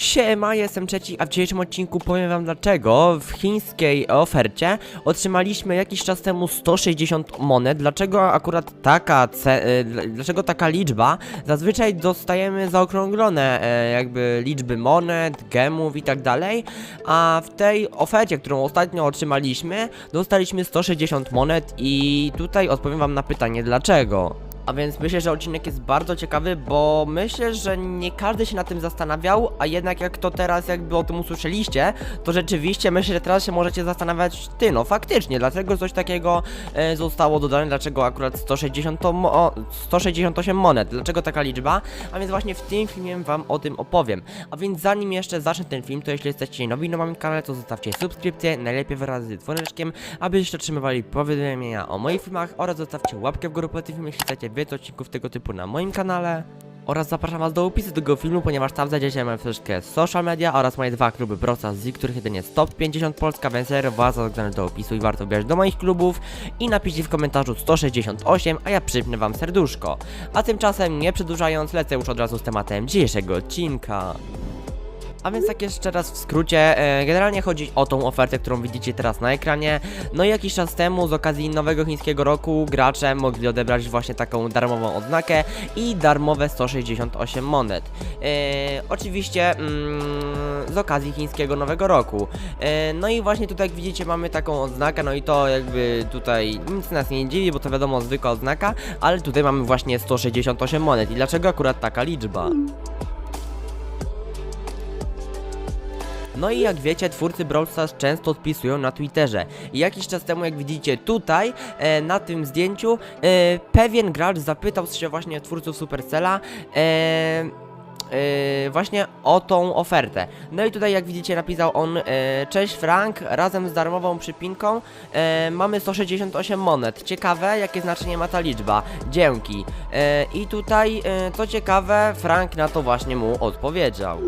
Siema, jestem trzeci, a w dzisiejszym odcinku powiem wam dlaczego w chińskiej ofercie otrzymaliśmy jakiś czas temu 160 monet. Dlaczego akurat taka dl- dlaczego taka liczba? Zazwyczaj dostajemy zaokrąglone e, jakby liczby monet, gemów i tak dalej, a w tej ofercie, którą ostatnio otrzymaliśmy, dostaliśmy 160 monet i tutaj odpowiem wam na pytanie dlaczego. A więc myślę, że odcinek jest bardzo ciekawy, bo myślę, że nie każdy się na tym zastanawiał, a jednak jak to teraz jakby o tym usłyszeliście, to rzeczywiście myślę, że teraz się możecie zastanawiać, ty no faktycznie, dlaczego coś takiego e, zostało dodane, dlaczego akurat 160 to mo 168 monet, dlaczego taka liczba, a więc właśnie w tym filmie wam o tym opowiem. A więc zanim jeszcze zacznę ten film, to jeśli jesteście nowi na moim kanale, to zostawcie subskrypcję, najlepiej wraz z dzwoneczkiem, abyście otrzymywali powiadomienia o moich filmach oraz zostawcie łapkę w górę po tym filmie, jeśli chcecie więcej odcinków tego typu na moim kanale. Oraz zapraszam was do opisu tego filmu, ponieważ tam znajdziecie moje troszeczkę social media oraz moje dwa kluby Brosa, z których jeden jest top 50 Polska, więc serio was zaglądać do opisu i warto wbierać do moich klubów i napiszcie w komentarzu 168, a ja przypnę wam serduszko. A tymczasem, nie przedłużając, lecę już od razu z tematem dzisiejszego odcinka. A więc tak jeszcze raz w skrócie, e, generalnie chodzi o tą ofertę, którą widzicie teraz na ekranie. No i jakiś czas temu z okazji nowego chińskiego roku gracze mogli odebrać właśnie taką darmową odznakę i darmowe 168 monet. E, oczywiście mm, z okazji chińskiego nowego roku. E, no i właśnie tutaj jak widzicie mamy taką odznakę, no i to jakby tutaj nic nas nie dziwi, bo to wiadomo zwykła odznaka, ale tutaj mamy właśnie 168 monet. I dlaczego akurat taka liczba? No i jak wiecie, twórcy Brawl Stars często odpisują na Twitterze. I jakiś czas temu, jak widzicie tutaj, e, na tym zdjęciu, e, pewien gracz zapytał się właśnie twórców Supercella, e, e, właśnie o tą ofertę. No i tutaj jak widzicie napisał on e, Cześć Frank, razem z darmową przypinką e, mamy 168 monet. Ciekawe jakie znaczenie ma ta liczba. Dzięki. E, I tutaj e, co ciekawe Frank na to właśnie mu odpowiedział.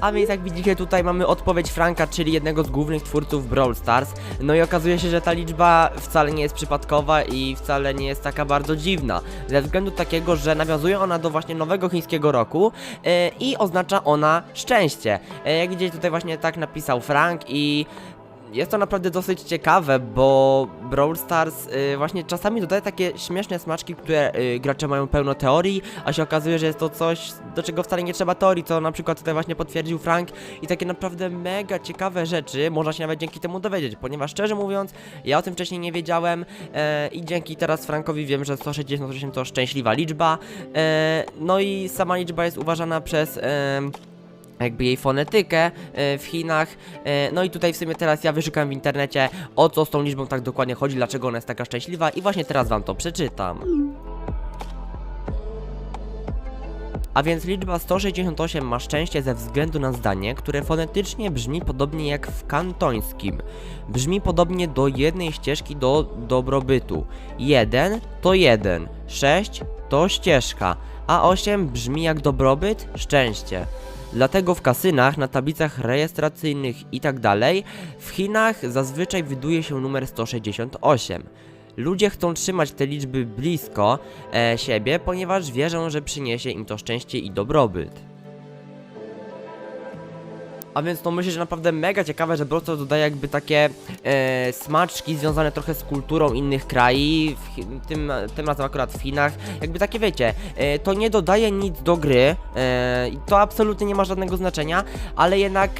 A więc jak widzicie tutaj mamy odpowiedź Franka, czyli jednego z głównych twórców Brawl Stars. No i okazuje się, że ta liczba wcale nie jest przypadkowa i wcale nie jest taka bardzo dziwna. Ze względu takiego, że nawiązuje ona do właśnie nowego chińskiego roku e, i oznacza ona szczęście. E, jak widzicie tutaj właśnie tak napisał Frank i jest to naprawdę dosyć ciekawe, bo Brawl Stars y, właśnie czasami dodaje takie śmieszne smaczki, które y, gracze mają pełno teorii, a się okazuje, że jest to coś, do czego wcale nie trzeba teorii, co na przykład tutaj właśnie potwierdził Frank. I takie naprawdę mega ciekawe rzeczy można się nawet dzięki temu dowiedzieć, ponieważ szczerze mówiąc, ja o tym wcześniej nie wiedziałem e, i dzięki teraz Frankowi wiem, że 168 to szczęśliwa liczba, e, no i sama liczba jest uważana przez... E, jakby jej fonetykę e, w Chinach. E, No i tutaj w sumie teraz ja wyszukam w internecie o co z tą liczbą tak dokładnie chodzi, dlaczego ona jest taka szczęśliwa i właśnie teraz wam to przeczytam. A więc liczba 168 ma szczęście ze względu na zdanie, które fonetycznie brzmi podobnie jak w kantońskim. Brzmi podobnie do jednej ścieżki do dobrobytu. 1 to 1, 6 to ścieżka, a 8 brzmi jak dobrobyt, szczęście. Dlatego w kasynach, na tablicach rejestracyjnych i tak w Chinach zazwyczaj wyduje się numer 168. Ludzie chcą trzymać te liczby blisko e, siebie, ponieważ wierzą, że przyniesie im to szczęście i dobrobyt. A więc to myślę, że naprawdę mega ciekawe, że Stars dodaje jakby takie e, smaczki związane trochę z kulturą innych krajów, tym, tym razem akurat w Chinach. Jakby takie wiecie, e, to nie dodaje nic do gry, e, to absolutnie nie ma żadnego znaczenia, ale jednak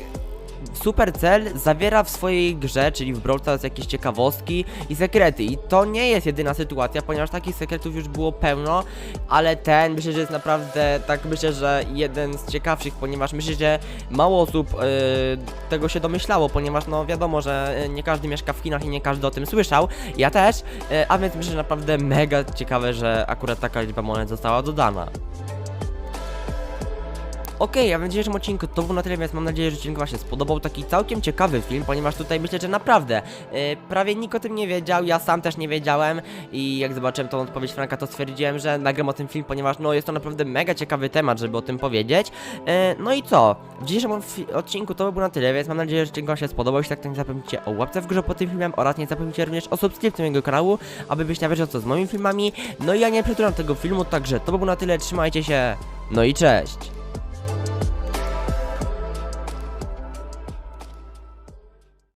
Supercell zawiera w swojej grze, czyli w Brawl Stars jakieś ciekawostki i sekrety i to nie jest jedyna sytuacja, ponieważ takich sekretów już było pełno, ale ten myślę, że jest naprawdę, tak myślę, że jeden z ciekawszych, ponieważ myślę, że mało osób e, tego się domyślało, ponieważ no wiadomo, że e, nie każdy mieszka w Chinach i nie każdy o tym słyszał, ja też, e, a więc myślę, że naprawdę mega ciekawe, że akurat taka liczba monet została dodana. Okej, a w dzisiejszym odcinku to był na tyle, więc mam nadzieję, że odcinek Wam się spodobał. Taki całkiem ciekawy film, ponieważ tutaj myślę, że naprawdę e, prawie nikt o tym nie wiedział, ja sam też nie wiedziałem i jak zobaczyłem tą odpowiedź Franka, to stwierdziłem, że nagram o tym film, ponieważ no jest to naprawdę mega ciekawy temat, żeby o tym powiedzieć. E, no i co? W dzisiejszym odcinku to by było na tyle, więc mam nadzieję, że odcinek Wam się spodobał. Jeśli tak, to nie zapomnijcie o łapce w górze pod tym filmem oraz nie zapomnijcie również o subskrypcji mojego kanału, aby być na bieżąco z moimi filmami. No i ja nie przedłużam tego filmu, także to by było na tyle, trzymajcie się, no i cześć!